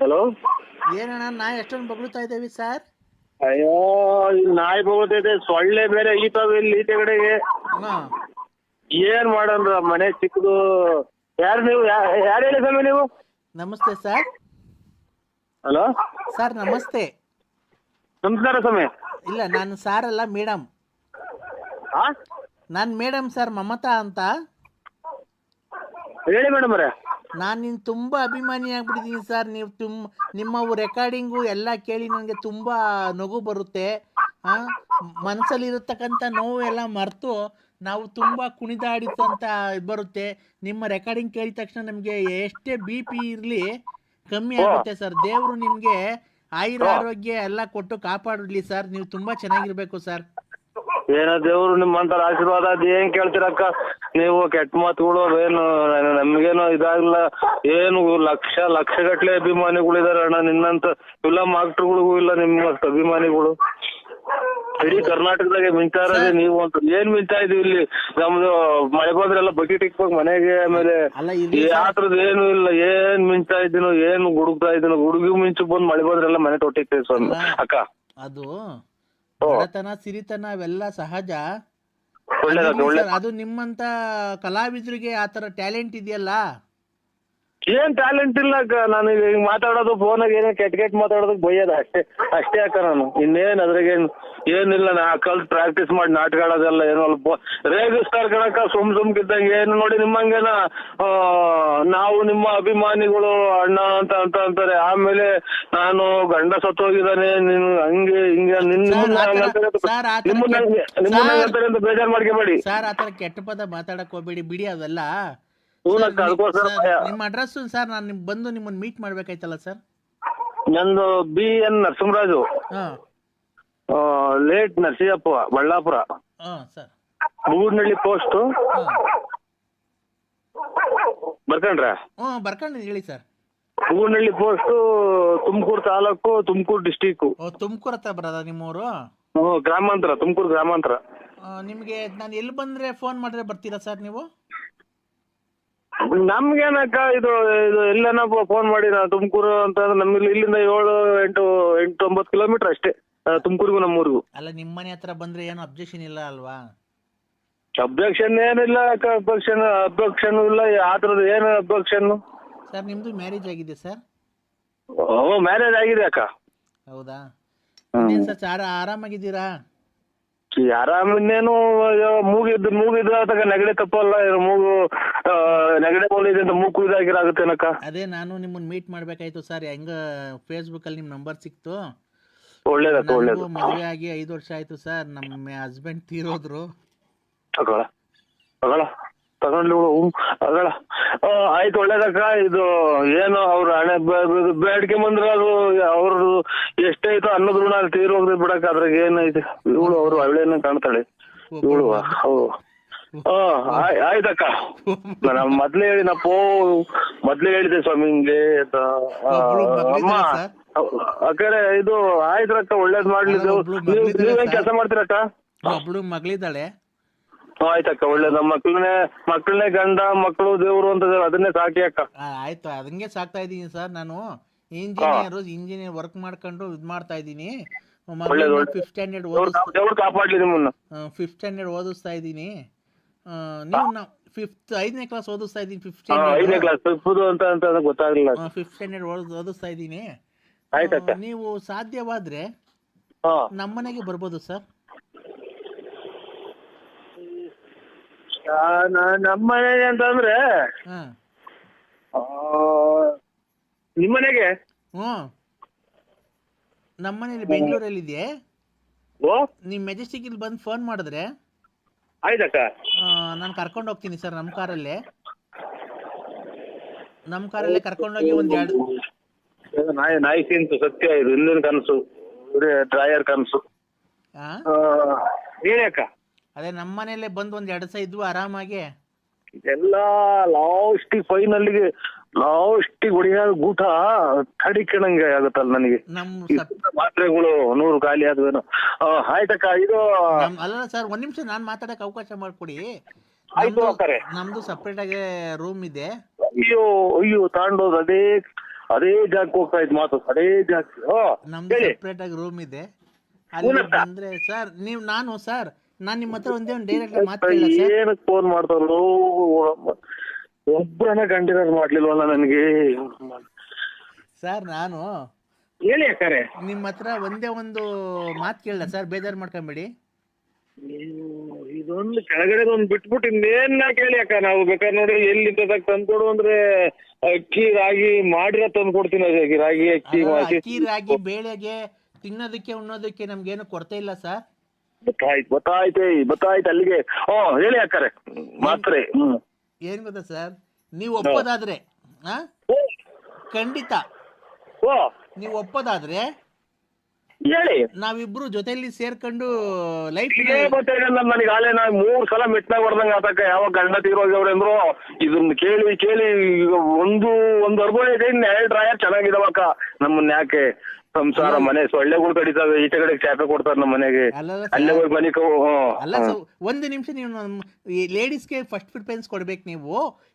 Hello? ಏನಣ್ಣ ನಾ ಎಷ್ಟೊಂದು ಬಗ್ಳುತ್ತಾ ಇದ್ದೇವೆ ಸರ್? ಅಯ್ಯೋ ಇಲ್ಲಿ ನಾಯಿ ಹೋಗ್ತೈತೆ ಸೊಳ್ಳೆ ಬೇರೆ ಈತಾವೆ ಇಲ್ಲಿ ಈಚೆ ಕಡೆಗೆ. ಹಾಂ ಏನ್ ಮಾಡೋಣ ಮನೆ ಚಿಕ್ಕದು. ಯಾರು ನೀವು? ಯಾರು ಹೇಳಿ ಸ್ವಾಮಿ ನೀವು? ನಮಸ್ತೆ ಸರ್. ಹಲೋ? ಸರ್ ನಮಸ್ತೆ. ನಮಸ್ಕಾರ ಸ್ವಾಮಿ. ಇಲ್ಲ ನಾನು ಸಾರ್ ಅಲ್ಲ ಮೇಡಮ್ ಹಾ ನಾನು ಮೇಡಮ್ ಸರ್ ಮಮತಾ ಅಂತ. ಹೇಳಿ ಮೇಡಮ್ ಅವರೇ. ನಾನು ನಿನ್ನ ತುಂಬ ಅಭಿಮಾನಿ ಆಗ್ಬಿಟ್ಟಿದ್ದೀನಿ ಸರ್. ನೀವು ತುಂಬ ನಿಮ್ಮ ರೆಕಾರ್ಡಿಂಗು ಎಲ್ಲ ಕೇಳಿ ನನಗೆ ತುಂಬ ನಗು ಬರುತ್ತೆ. ಮನಸ್ಸಲ್ಲಿರತಕ್ಕಂಥ ನೋವು ಎಲ್ಲ ಮರೆತು ನಾವು ತುಂಬ ಕುಣಿದಾಡಿತಂತ ಬರುತ್ತೆ. ನಿಮ್ಮ ರೆಕಾರ್ಡಿಂಗ್ ಕೇಳಿದ ತಕ್ಷಣ ನಮಗೆ ಎಷ್ಟೇ ಬಿ ಪಿ ಇರಲಿ ಕಮ್ಮಿ ಆಗುತ್ತೆ ಸರ್. ದೇವರು ನಿಮಗೆ ಆಯುರ ಆರೋಗ್ಯ ಎಲ್ಲ ಕೊಟ್ಟು ಕಾಪಾಡಲಿ ಸರ್. ನೀವು ತುಂಬ ಚೆನ್ನಾಗಿರಬೇಕು ಸರ್. ಏನೋ ದೇವ್ರು ನಿಮ್ಮಂತರ ಆಶೀರ್ವಾದ ಅದ್ ಏನ್ ಕೇಳ್ತೀರಕ್ಕ? ನೀವು ಕೆಟ್ಟ ಮಾತುಗಳು ಏನು ನಮ್ಗೇನು ಇದಾಗಿಲ್ಲ ಏನು ಲಕ್ಷ ಲಕ್ಷ ಗಟ್ಲೆ ಅಭಿಮಾನಿಗಳಿದಾರೆ ಅಣ್ಣ. ನಿನ್ನಂತ ಇಲ್ಲ ಆಕ್ಟರ್ಗಳಿಗೂ ಇಲ್ಲ ನಿಮ್ಮ ಅಭಿಮಾನಿಗಳು. ಇಡೀ ಕರ್ನಾಟಕದಾಗ ಮಿಂಚಾ ಇರೋದೇ ನೀವು ಅಂತ. ಏನ್ ಮಿಂಚಾ ಇದೀವಿ ಇಲ್ಲಿ? ನಮ್ದು ಮಳೆ ಬಂದ್ರೆಲ್ಲ ಬಕೆಟ್ ಇಕ್ಬೇಕು ಮನೆಗೆ ಆಮೇಲೆ ಯಾತ್ರದ ಏನು ಇಲ್ಲ. ಏನ್ ಮಿಂಚಾ ಇದ್ದೀನೋ ಏನ್ ಗುಡುಗ್ತಾ ಇದ್ದೀನೋ ಗುಡುಗಿ ಮಿಂಚು ಬಂದ್ ಮಳೆ ಬಂದ್ರೆಲ್ಲ ಮನೆ ತೊಟ್ಟಿರ್ತೇವೆ ಸ್ವಾಮಿ. ಅಕ್ಕ. ಅದು ಬಡತನ ಸಿರಿತನ ಅವೆಲ್ಲ ಸಹಜ. ಅದು ನಿಮ್ಮಂತ ಕಲಾವಿದರಿಗೆ ಆತರ ಟ್ಯಾಲೆಂಟ್ ಇದೆಯಲ್ಲ? ಏನ್ ಟ್ಯಾಲೆಂಟ್ ಇಲ್ಲ ಅಕ್ಕ. ನಾನು ಈಗ ಹಿಂಗ್ ಮಾತಾಡೋದು ಫೋನಾಗ ಏನೇ ಕೆಟ್ಟ ಕೆಟ್ಟ ಮಾತಾಡೋದಕ್ಕೆ ಬೈಯೋದು ಅಷ್ಟೇ. ಅಷ್ಟೇ ಅಕ್ಕ ನಾನು. ಇನ್ನೇನ್ ಅದ್ರಾಗೇನ್ ಏನಿಲ್ಲ ನಾ ಕಲ್ತ್ ಪ್ರಾಕ್ಟೀಸ್ ಮಾಡಿ ನಾಟಕ ಆಡೋದೆಲ್ಲ ಏನೋ ಅಲ್ಪ ರೇಗಿಸ್ತಾರ ಕಣಕ್ಕ ಸುಮ್ ಸುಮ್ಕಿದ್ದಂಗೆ ಏನು ನೋಡಿ ನಿಮ್ಮಂಗೇನ ಆ, ನಾವು ನಿಮ್ಮ ಅಭಿಮಾನಿಗಳು ಅಣ್ಣ ಅಂತ ಅಂತ ಅಂತಾರೆ. ಆಮೇಲೆ ನಾನು ಗಂಡ ಸತ್ತೋಗಿದ್ದಾನೆ. ನಿನ್ ಹಂಗೆ ಹಿಂಗೆ ನಿನ್ನ ಸರ್, ಆ ಥರ- ಅಂತ- ಸರ್, ಆ ಥರ ನಿಮ್ಮನ್ನ ಹಂಗೆ- ನಿಮ್ಮನ್ನ ಅಂತ ಬೇಜಾರ್ ಮಾಡ್ಕೋಬೇಡಿ. ಸರ್ ಆತರ ಕೆಟ್ಟ ಪದ ಮಾತಾಡಕ್ ಹೋಗ್ಬೇಡಿ ಬಿಡಿ ಅವೆಲ್ಲ ನಿಮ್ಮ ಅಡ್ರೆಸ್ ಸರ್ ನಾನು ನಿಮ್ ಬಂದು ನಿಮ್ಮನ್ನ ಮೀಟ್ ಮಾಡ್ಬೇಕಾಯ್ತಲ್ಲ ಸರ್? ನಂದು ಬಿ ಎನ್ ನರಸಿಂಹರಾಜು. ಹಾಂ. ಲೇಟ್ ನರಸಿಂಹಪ್ಪ ಬಳ್ಳಾಪುರ. ಹಾ ಸರ್. ಬೂರ್ನಳ್ಳಿ ಪೋಸ್ಟ್ ಬರ್ಕಂಡ್ರ? ಹ್ಞೂ ಬರ್ಕೊಂಡು ಹೇಳಿ sir. Burnalli post Tumakuru taluk Tumakuru district ಓ ತುಮಕೂರು ಹತ್ರ ಬರೋದಾ ನಿಮ್ಮೂರು? ಗ್ರಾಮಾಂತರ ತುಮಕೂರು ಗ್ರಾಮಾಂತರ. ಆ, ನಿಮಗೆ ನಾನು ಎಲ್ಲಿ ಬಂದ್ರೆ ಫೋನ್ ಮಾಡಿದ್ರೆ ಬರ್ತೀರಾ ಸರ್ ನೀವು? ನಮ್ಗೇನಕ್ಕ ಇದು ಇದು ಎಲ್ಲನ ಫೋನ್ ಮಾಡಿ ನಾವು ತುಮಕೂರು ಅಂತ ನಮ್ಗೆ ಇಲ್ಲಿಂದ ಏಳು ಎಂಟು ಎಂಟು ಒಂಬತ್ತು ಕಿಲೋಮೀಟರ್ ಅಷ್ಟೇ ತುಮಕೂರಿಗೂ ನಮ್ಮೂರಿಗೂ. ಅಲ್ಲ ನಿಮ್ಮ ಮನೆ ಹತ್ರ ಬಂದ್ರೆ ಏನು ಅಬ್ಜೆಕ್ಷನ್ ಇಲ್ಲ ಅಲ್ವಾ? ಅಬ್ಜೆಕ್ಷನ್ ಏನಿಲ್ಲ ಅಕ್ಕ ಅಬ್ಜೆಕ್ಷನ್ ಅಬ್ಜೆಕ್ಷನ್ ಇಲ್ಲ ಆ ಥರದ್ದು ಏನು ಅಬ್ಜೆಕ್ಷನ್ ಸರ್ ನಿಮ್ದು ಮ್ಯಾರೇಜ್ ಆಗಿದೆ ಸರ್ ಓ ಮ್ಯಾರೇಜ್ ಆಗಿದೆ ಅಕ್ಕ. ಹೌದಾ? ಇನ್ನೇನು ಸರ್ ಚಾರ ಆರಾಮಾಗಿದ್ದೀರಾ? ಆರಾಮ ಇನ್ನೇನು ಮೂಗಿದ್ದು ಮೂಗಿದ್ರೆ ತಗ ನೆಗಡಿ ತಪ್ಪಲ್ಲ ಮೂಗು ನೆಗಡಿ ಅಂತ ಇದಾಗಿರಾಗುತ್ತೆ ಅಕ್ಕ ಅದೇ ನಾನು ನಿಮ್ಮನ್ನ ಮೀಟ್ ಮಾಡ್ಬೇಕಾಯ್ತು ಸರ್ ಹೆಂಗ ಫೇಸ್ಬುಕ್ಕಲ್ಲಿ ನಿಮ್ ನಂಬರ್ ಸಿಕ್ತು. ಒಳ್ಳೇದಕ್ಕ ಒಳ್ಳೇದು ನನಗೂ ಮದುವೆ ಆಗಿ ಐದು ವರ್ಷ ಆಯ್ತು ಸರ್ ನಮ್ಮ ಹಸ್ಬೆಂಡ್ ತೀರೋದ್ರು. ತಗೊಳ ತಗೊಳ ತಗೊಂಡ್ಲಿ ಅಗಳ ಆಯ್ತು ಒಳ್ಳೇದಕ್ಕ. ಇದು ಏನು ಅವ್ರ ಹಣೆ ಬೇಡಿಕೆ ಬಂದ್ರೆ ಅದು ಅವ್ರದ್ದು ಎಷ್ಟೈತೋ ಅನ್ನೋದ್ರೂ ಋಣ ಅಲ್ಲಿ ತೀರ್ ಹೋಗ್ದೆ ಬಿಡಕ್ಕ ಅದ್ರಾಗ ಏನೈತೆ ಇವಳು ಅವ್ರು ಅವಳೇನ ಕಾಣ್ತಾಳೆ. ಇವಳು ಆಯ್ತಕ್ಕ. ನಾನು ಮೊದ್ಲೇ ಹೇಳಿ ನಾ ಪೋ ಮೊದ್ಲೇ ಹೇಳಿದೆ ಸ್ವಾಮಿ ಹಿಂಗೆ ಅಂತ ಅಮ್ಮ. ಅಕ್ಕರೆ ಇದು ಆಯ್ತ್ರಕ್ಕ ಒಳ್ಳೇದ್ ಮಾಡ್ಲಿ. ನೀವೇನ್ ಕೆಲಸ ಮಾಡ್ತೀರಕ್ಕ? ಒಬ್ಳು ಮಗಳಿದ್ದಾಳೆ. ಆಯ್ತಕ್ಕ ಒಳ್ಳೇದ. ಮಕ್ಕಳನ್ನೇ ಮಕ್ಕಳನ್ನೇ ಗಂಡ ಮಕ್ಕಳು ದೇವ್ರು ಅಂತ ಅದನ್ನೇ ಸಾಕಿ ಅಕ್ಕ. ಆಯ್ತು ಅದಂಗೆ ಸಾಕ್ತಾ ಇದೀನಿ ಸರ್ ನಾನು. ಇಂಜಿನಿಯರ್ ಇಂಜಿನಿಯರ್ ವರ್ಕ್ ಮಾಡ್ಕೊಂಡು ಇದ್ ಮಾಡ್ತಾ ಇದೀನಿ. ಫಿಫ್ತ್ ಸ್ಟ್ಯಾಂಡರ್ಡ್ ಓದಿಸ್ತಾ ಇದ್ದೀನಿ ಆ, ನೀವು ನಾವು ಫಿಫ್ತ್ ಐದನೇ ಕ್ಲಾಸ್ ಓದಿಸ್ತಾ ಇದ್ದೀನಿ ಫಿಫ್ತ್ ಐದನೇ ಕ್ಲಾಸ್ ತಪ್ಪುದು ಅಂತ ಅಂತ ನನಗ್ ಗೊತ್ತಾಗ್ಲಿಲ್ಲ. ಫಿಫ್ತ್ ಸ್ಟ್ಯಾಂಡರ್ಡ್ ಓದಿಸ್ತಾ ಇದ್ದೀನಿ. ನೀವು ಸಾಧ್ಯವಾದ್ರೆ ನಮ್ಮನೆಗೆ ಬರ್ಬೋದು ಸರ್. ಆ, ನ- ನಮ್ಮ ಮನೆಗೆ ಅಂತಂದ್ರೆ ಹಾಂ. ಆ, ನಿಮ್ ಮನೆಗೆ ಹ್ಞೂ ನಮ್ಮನೇಲಿ ಬೆಂಗಳೂರಲ್ಲಿದೆ ಓ ನೀವು ಮೆಜೆಸ್ಟಿಕ್ ಬಂದು ಫೋನ್ ಮಾಡಿದ್ರೆ ಆಯ್ತಕ್ಕ ನಾನು ಕರ್ಕೊಂಡು ಹೋಗ್ತೀನಿ ಸರ್ ನಮ್ಮ ಕಾರಲ್ಲಿ. ನಮ್ಮ ಕಾರಲ್ಲೇ ಕರ್ಕೊಂಡೋಗಿ ಒಂದ್ ಎರಡು ನಾಯಿ ನಾಯಿ ತಿಂತು ಸತ್ಯ ಇದು ಹಿಂದಿನ ಕನಸು ಡ್ರಾಯರ್ ಕನಸು. ಹಾಂ ಆ, ಹೇಳಿ ಅಕ್ಕ? ಅದೇ ನಮ್ಮ ಮನೆಯಲ್ಲೇ ಬಂದು ಒಂದು ಎರಡು ಸಹ ಇದ್ವು ಆರಾಮಾಗಿ. ಇದೆಲ್ಲ ಲಾಸ್ಟ್ ಫೈನಲ್ಗೆ ಲಾಸ್ಟಿಗೆ ಹೊಡಿಯಾದ ಗೂಟ ತಡಿಕಣಂಗೆ ಆಗುತ್ತಲ್ಲ ನನಗೆ. ನಮ್ಮ ಮಾತ್ರೆಗಳು ನೂರು ಖಾಲಿ ಆದ್ವೇನು. ಆಯ್ತಕ್ಕ ಇದು ನಮ್ ಅಲ್ಲ ಸರ್ ಒಂದ್ ನಿಮಿಷ ನಾನು ಮಾತಾಡಕ್ಕೆ ಅವಕಾಶ ಮಾಡ್ಕೊಡಿ. ಆಯ್ತು ನಮ್ದು ಸಪ್ರೇಟ್ ಆಗಿ ರೂಮ್ ಇದೆ. ಅಯ್ಯೋ ಅಯ್ಯೋ ತಾಂಡೋದು ಅದೇ ಅದೇ ಜಾಗಕ್ಕೆ ಹೋಗ್ತಾ ಇದ್ ಮಾತು ಅದೇ ಜಾಗ ನಮ್ದು ಹೇಳಿ. ಸಪ್ರೇಟ್ ಆಗಿ ರೂಮ್ ಇದೆ. ಅಂದ್ರೆ. ಬಂದ್ರೆ ಸರ್ ನೀವು ನಾನು ಸರ್ ನಾನು ನಿಮ್ಮ ಹತ್ರ ಒಂದೇ ಒಂದು ಡೈರೆಕ್ಟ್ ಮಾತು ಕೇಳ ಸರ್. ಏನಕ್ ಫೋನ್ ಮಾಡ್ತಾರೋ ಒಬ್ಬರನ್ನ ಗಂಡಿರೋದು ಮಾಡ್ಲಿಲ್ವಲ್ಲ ನನಗೆ? ಸರ್ ನಾನು. ಹೇಳಿ ಅಕ್ಕಾರೆ. ನಿಮ್ಮ ಹತ್ರ ಒಂದೇ ಒಂದು ಮಾತು ಕೇಳಲ್ಲ ಸರ್ ಬೇಜಾರು ಮಾಡ್ಕೊಂಬೇಡಿ. ಇದೊಂದು ಕೆಳಗಡೆ ಒಂದು ಬಿಟ್ಬಿಟ್ಟು ಇನ್ನೇನ್ ಕೇಳಿ ಅಕ್ಕ ನಾವು ಬೇಕಾದ್ರೆ ನೋಡಿ ಎಲ್ಲಿ ತಂದ್ಕೊಡು ಅಂದ್ರೆ ಅಕ್ಕಿ ರಾಗಿ ಮಾಡಿರ ತಂದು ಕೊಡ್ತೀನಿ ಅದಕ್ಕೆ ರಾಗಿ ಅಕ್ಕಿ ಅಕ್ಕಿ ರಾಗಿ ಬೇಳೆಗೆ ತಿನ್ನೋದಕ್ಕೆ ಉಣ್ಣೋದಕ್ಕೆ ನಮ್ಗೇನು ಕೊರತೆ ಇಲ್ಲ ಸರ್? ಗೊತ್ತಾಯ್ತು ಗೊತ್ತಾಯ್ತು ಗೊತ್ತಾಯ್ತು ಅಲ್ಲಿಗೆ. ಓ ಹೇಳಿ ಅಕ್ಕಾರೆ ಮಾತ್ರೆ ಏನ್ ಗೊತ್ತಾ ಸರ್? ನೀವು ಒಪ್ಪದಾದ್ರೆ ಆ? ಖಂಡಿತ. ಓ ನೀವು ಒಪ್ಪೋದಾದ್ರೆ ಹೇಳಿ. ನಾವಿಬ್ರು ಜೊತೆಯಲ್ಲಿ ಸೇರ್ಕೊಂಡು ಲೈಫ್ ಇದೇ ಗೊತ್ತಾಗ ನನಗೆ ಆಲೆ ನಾ ಮೂರ್ ಸಲ ಮೆಟ್ನಾಗ ಹೊಡೆದಂಗ ಆತಕ್ಕ ಯಾವಾಗ ಗಂಡ ತೀರೋಗ್ಯವ್ರೆ ಅಂದ್ರು ಇದನ್ನ ಕೇಳಿ ಕೇಳಿ ಈಗ ಒಂದು ಒಂದು ಅರ್ಬೋಳೆ ಇದೆ ಇನ್ನು ಎರಡು ಡ್ರಾಯರ್ ಚೆನ್ನಾಗಿದಾವಕ್ಕ ನಮ್ಮನ್ನ ಯಾಕೆ? ಸಂಸಾರ ಮನೆ ಸೊಳ್ಳೆಗಳು ಕಡಿತಾವೆ ಈಚೆ ಕಡೆ ಚಾಪೆ ಕೊಡ್ತಾರೆ ನಮ್ಮ ಮನೆಗೆ. ಅಲ್ಲಲ್ಲ ಅಲ್ಲೇ ಹೋಗಿ ಮನೆ ಅಲ್ಲ ಸರ್ ಒಂದು ನಿಮಿಷ ನೀವು ಲೇಡೀಸ್ಗೆ ಫಸ್ಟ್ ಪ್ರಿಫರೆನ್ಸ್ ಕೊಡ್ಬೇಕು ನೀವು.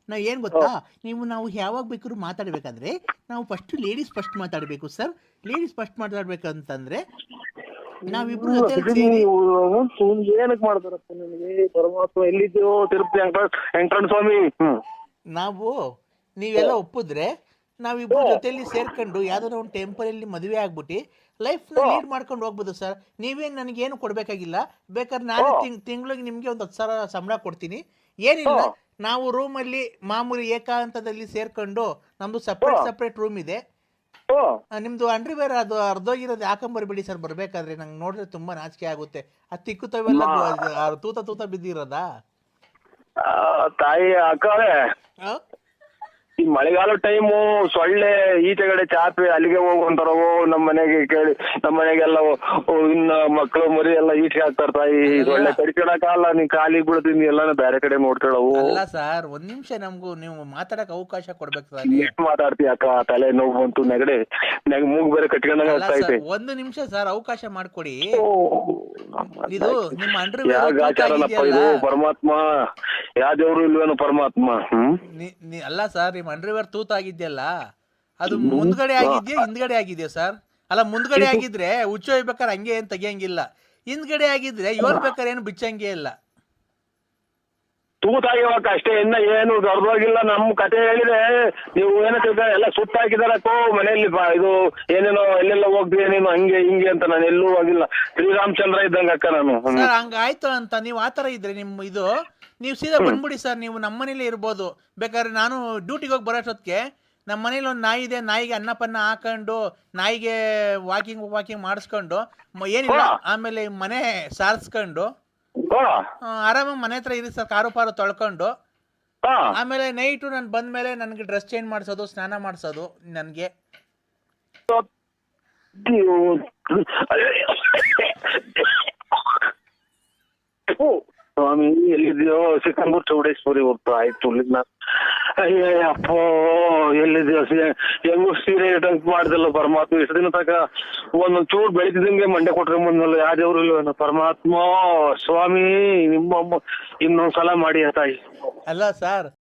ನಾವು ಏನು ಗೊತ್ತಾ? ನೀವು ನಾವು ಯಾವಾಗ ಬೇಕಾದ್ರೂ ಮಾತಾಡ್ಬೇಕಂದ್ರೆ ನಾವು ಫಸ್ಟ್ ಲೇಡೀಸ್ ಫಸ್ಟ್ ಮಾತಾಡಬೇಕು ಸರ್ ಲೇಡೀಸ್ ಫಸ್ಟ್ ಮಾತಾಡ್ಬೇಕಂತಂದ್ರೆ ನಾವಿಬ್ರು ಜೊತೆ ಸೇರಿ ಏನಕ್ ಮಾಡ್ತಾರಪ್ಪ ನನಗೆ ಪರಮಾತ್ಮ ಎಲ್ಲಿದ್ಯೋ ತಿರುಪತಿ ವೆಂಕಟ ವೆಂಕಟರಮಣ ಸ್ವಾಮಿ. ಹ್ಮ್. ನಾವು ನೀವೆಲ್ಲ ಒಪ್ಪಿದ್ರೆ ನಾವಿಬ್ರು ಜೊತೆಯಲ್ಲಿ ಸೇರ್ಕೊಂಡು ಯಾವ್ದಾದ್ರು ಒಂದು ಟೆಂಪರಲ್ಲಿ ಮದುವೆ ಆಗ್ಬಿಟ್ಟು ಲೈಫ್ನ ಲೀಡ್ ಮಾಡ್ಕೊಂಡು ಹೋಗ್ಬೋದು ಸರ್ ನೀವೇನು ನನಗೇನು ಕೊಡಬೇಕಾಗಿಲ್ಲ. ಬೇಕಾದ್ರೆ ನಾನು ತಿಂಗ್ ತಿಂಗಳಿಗೆ ನಿಮಗೆ ಒಂದು ಹತ್ತು ಸಾವಿರ ಸಂಬಳ ಕೊಡ್ತೀನಿ. ಏನಿಲ್ಲ ನಾವು ರೂಮಲ್ಲಿ ಮಾಮೂಲಿ ಏಕಾಂತದಲ್ಲಿ ಸೇರ್ಕೊಂಡು ನಮ್ದು ಸಪ್ರೇಟ್ ಸಪ್ರೇಟ್ ರೂಮ್ ಇದೆ. ನಿಮ್ದು ಅಂಡ್ರಿವೇರ್ ಅದು ಅರ್ಧೋಗಿರೋದು ಹಾಕೊಂಬರ್ಬೇಡಿ ಸರ್ ಬರ್ಬೇಕಾದ್ರೆ. ನಂಗೆ ನೋಡಿದ್ರೆ ತುಂಬಾ ನಾಚಿಕೆ ಆಗುತ್ತೆ. ಆ ತಿಕ್ಕುತ್ತವೆಲ್ಲ ತೂತ ತೂತ ಬಿದ್ದಿರೋದಾ? ತಾಯಿ ಅಕ್ಕಳೆ ಆ? ಈ ಮಳೆಗಾಲ ಟೈಮು ಸೊಳ್ಳೆ ಈಚೆಗಡೆ ಚಾಪೆ ಅಲ್ಲಿಗೆ ಹೋಗುವಂತಾರವು ನಮ್ಮ ಮನೆಗೆ ಕೇಳಿ ನಮ್ಮ ಮನೆಗೆಲ್ಲ ಇನ್ನ ಮಕ್ಕಳು ಮರಿ ಎಲ್ಲ ಈಚೆಗೆ ಹಾಕ್ತಾರ ತಾಯಿ ಸೊಳ್ಳೆ ಕಡಿಕೊಳಕಲ್ಲ ನೀನ್ ಕಾಲಿಗೆ ಬೀಳ್ತೀನಿ ಎಲ್ಲಾನು ಬೇರೆ ಕಡೆ ನೋಡ್ಕೊಳವು ಅಲ್ಲ ಸರ್ ಒಂದ್ ನಿಮಿಷ ನಮಗೂ ನೀವು ಮಾತಾಡಕ್ ಅವಕಾಶ ಕೊಡ್ಬೇಕು ಸರ್. ಎಷ್ಟು ಮಾತಾಡ್ತೀಯ ಅಕ್ಕ ತಲೆ ನೋವು ಬಂತು ನೆಗಡೆ ನೆಗ ಮೂಗ್ ಬೇರೆ ಕಟ್ಕೊಂಡಂಗ ಅಲ್ಲ ಆಗ್ತಾ ಐತೆ. ಸರ್ ಒಂದು ನಿಮಿಷ ಸರ್ ಅವಕಾಶ ಮಾಡ್ಕೊಡಿ. ಇದು ನಿಮ್ಮ ಯಾವ ಇದು ಪರಮಾತ್ಮ ಯಾವ ದೇವ್ರು ಇಲ್ವೇನು ಪರಮಾತ್ಮ ಹ್ಮ್? ಅಲ್ಲ ಸರ್ ನಿಮ್ಮ ಅಂಡರ್ವೇರ್ ತೂತಾಗಿದ್ಯಲ್ಲ? ಅದು ಮುಂದ್ಗಡೆ ಆಗಿದ್ಯಾ ಹಿಂದ್ಗಡೆ ಆಗಿದೆಯಾ ಸರ್? ಅಲ್ಲ ಮುಂದ್ಗಡೆ ಆಗಿದ್ರೆ ಹುಚ್ಚು ಹೋಗ್ಬೇಕಾದ್ರೆ ಹಂಗೆ ಏನ್ ತೆಗಿಯಂಗಿಲ್ಲ. ಹಿಂದ್ಗಡೆ ಆಗಿದ್ರೆ ಯೋರ್ಬೇಕಾದ್ರೆ ಏನು ಬಿಚ್ಚಂಗೆ ಇಲ್ಲ? ತೂತಾಗಿವಾಗ ಅಷ್ಟೇ ಇನ್ನ ಏನು ದೊಡ್ಡದಾಗಿಲ್ಲ. ನಮ್ ಕತೆ ಹೇಳಿದೆ ನೀವು ಏನೋ ತಿಳ್ಕ ಎಲ್ಲ ಸುತ್ತಾಕಿದಾರಕ್ಕೋ ಮನೆಯಲ್ಲಿ ಬಾ- ಇದು ಏನೇನೋ ಎಲ್ಲೆಲ್ಲ ಹೋಗ್ತೀಯ ನೀನು ಹಂಗೆ ಹಿಂಗೆ ಅಂತ ನಾನು ಎಲ್ಲೂ ಹೋಗಿಲ್ಲ. ಶ್ರೀರಾಮಚಂದ್ರ ಇದ್ದಂಗ ಅಕ್ಕ ನಾನು. ಸರ್ ಹಂಗಾಯ್ತು ಅಂತ ನೀವು ಆತರ ಇದ್ರೆ ನಿಮ್ ಇದು ನೀವು ಸೀದಾ ಬಂದ್ಬಿಡಿ ಸರ್ ನೀವು ನಮ್ಮ ಮನೇಲಿ ಇರ್ಬೋದು. ಬೇಕಾದ್ರೆ ನಾನು ಡ್ಯೂಟಿಗೆ ಹೋಗಿ ಬರೋಷ್ಟೊತ್ತಿಗೆ ನಮ್ಮ ಮನೇಲಿ ಒಂದು ನಾಯಿ ಇದೆ ನಾಯಿಗೆ ಅನ್ನಪನ್ನ ಹಾಕೊಂಡು ನಾಯಿಗೆ ವಾಕಿಂಗ್ ವಾಕಿಂಗ್ ಮಾಡಿಸ್ಕೊಂಡು ಏನಿಲ್ಲ ಆಮೇಲೆ ಮನೆ ಸಾರಿಸ್ಕೊಂಡು ಆರಾಮಾಗಿ ಮನೆ ಹತ್ರ ಇರಿ ಸರ್ ಕಾರು ಪಾರು ತೊಳ್ಕೊಂಡು. ಆಮೇಲೆ ನೈಟು ನಾನು ಬಂದ ಮೇಲೆ ನನಗೆ ಡ್ರೆಸ್ ಚೇಂಜ್ ಮಾಡಿಸೋದು ಸ್ನಾನ ಮಾಡಿಸೋದು ನನಗೆ. ಸ್ವಾಮಿ, ಎಲ್ಲಿದ್ಯೋ ಸಿಕ್ಕಂಬೂರ್ ಚೌಡೇಶ್ವರಿ ಹೋಗ್ತಾ ಆಯ್ತು ಇಲ್ಲಿಂದ ಅಪ್ಪೋ, ಎಲ್ಲಿದ್ಯೋ ಸಿ- ಹೆಂಗು ಸೀರೆ ಡಂಕ್ ಮಾಡ್ದಲ್ಲ ಪರಮಾತ್ಮ. ಇಷ್ಟು ದಿನ ತಕ ಒಂದೊಂದ್ ಚೂರು ಬೆಳಿತಿದಂಗೆ ಮಂಡೆ ಕೊಟ್ರೆ ಮುಂದಲ್ಲ ಯಾವ ದೇವ್ರು ಇಲ್ವೇನೋ ಪರಮಾತ್ಮ, ಸ್ವಾಮಿ, ನಿಮ್ಮ ಇನ್ನೊಂದ್ಸಲ ಮಾಡಿ ಅಂತ. ಅಲ್ಲ, ಸರ್